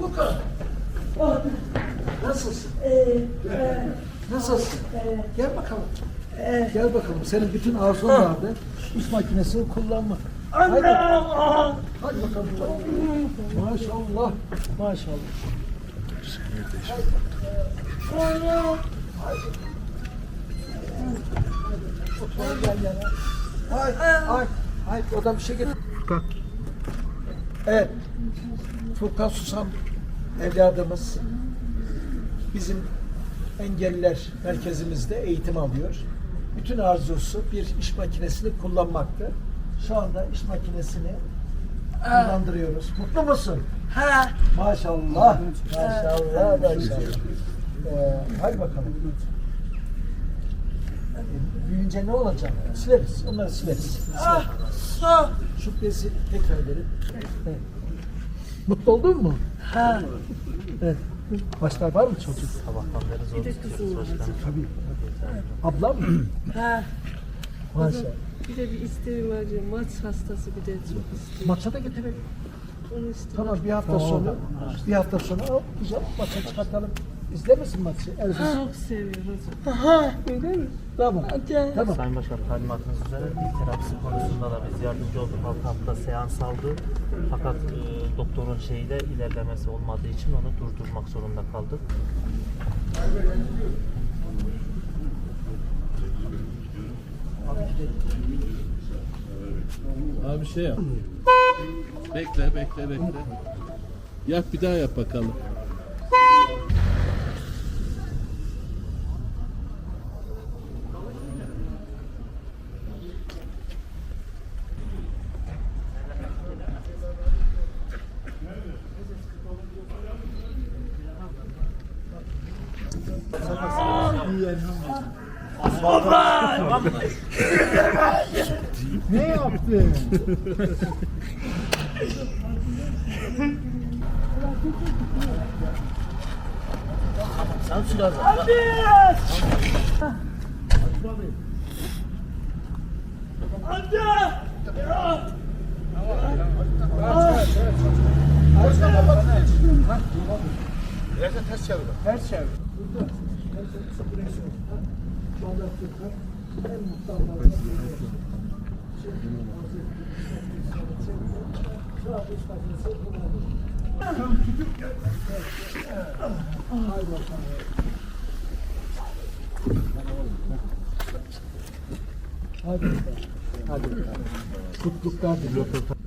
Furkan. Nasılsın? Nasılsın? Gel bakalım. Gel bakalım. Senin bütün arzun vardı. İş makinesini kullanmak. Hadi. Hadi bakalım. Maşallah. Maşallah. Yana. Ay, ay, ay, oradan bir şey getir. Bak. Evet. Furkan Susam evladımız bizim engelliler merkezimizde eğitim alıyor. Bütün arzusu bir iş makinesini kullanmaktı. Şu anda iş makinesini kullandırıyoruz. Mutlu musun? Ha. Maşallah. Maşallah. Maşallah. Ee, hadi bakalım. Ee, Büyüyünce ne olacak? Sileriz. Onları sileriz. Ah. Ah. Şu bezi tekrar verin. Evet. Mutlu oldun mu? Ha. Evet. Başlar var mı çocuk? Sabahtan beri zor Bir de kızım var. Tabii. Ablam mı? Ha. Maşallah. Bir de bir isteğim var ya, maç hastası bir de çok istiyor. Maça da getirelim. Onu istiyor. Tamam bir hafta sonra bir hafta sonra güzel maça çıkartalım. İzlemesin maçı. Elbis. Çok seviyor hocam. Ha. Öyle mi? Tamam. Hadi. Tamam. Sayın Başkan talimatınız üzere dil terapisi konusunda da biz yardımcı olduk. 6 hafta seans aldı. Fakat e, doktorun şeyiyle ilerlemesi olmadığı için onu durdurmak zorunda kaldık. Abi şey yap. Bekle, bekle, bekle. Yap bir daha yap bakalım. Ne yaptın? Sen sür abi. Ters çevir. Burada. Şu anda Furkan en mutlu anlarından biri. Şu anda iş makinesi kullanılıyor. Haydi bakalım. Hadi. Hadi bakalım. Mutluluklar diliyorum.